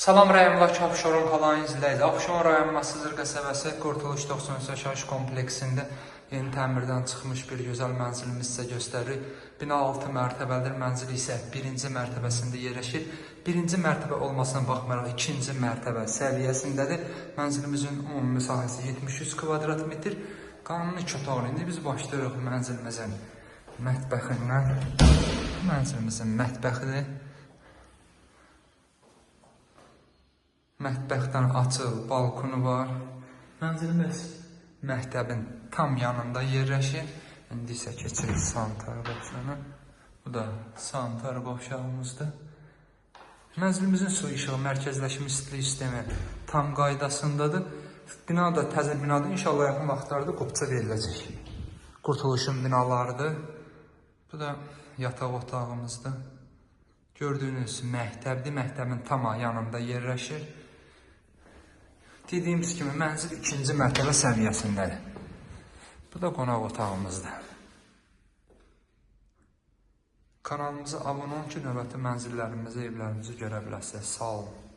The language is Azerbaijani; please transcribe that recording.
Salam rəyonundakı Abşeron halayın izləyici. Abşeron rayon Masızır qəsəbəsi Qurtuluş 93 yaşayış kompleksində yeni təmirdən çıxmış bir gözəl mənzilimiz sizə göstərir. Bina 6 mərtəbəlidir, mənzil isə 1-ci mərtəbəsində yerləşir. 1-ci mərtəbə olmasına baxmayaraq 2-ci mərtəbə səviyyəsindədir. Mənzilimizin ümumi məsahəsi 73 kvadrat metr. Qanuni iki otaqlı. İndi biz başlayırıq mənzilimizin mətbəxindən. Mənzilimizin mətbəxidir. Mətbəxdən açıq balkonu var. Mənzilimiz məktəbin tam yanında yerləşir. İndi isə keçirik sanitar qovşağına. Bu da sanitar qovşağımızdır. Mənzilimizin su işığı mərkəzləşmiş istilik sistemi tam qaydasındadır. Bina da təzə binadır. İnşallah yaxın vaxtlarda qopça veriləcək. Qurtuluşun binalarıdır. Bu da yataq otağımızdır. Gördüyünüz məktəbdir. Məktəbin tam yanında yerləşir. Dediyimiz kimi mənzil ikinci mərtəbə səviyyəsindədir. Bu da qonaq otağımızdır. Kanalımıza abunə olun ki, növbəti mənzillərimizi, evlərimizi görə biləsiniz. Sağ olun.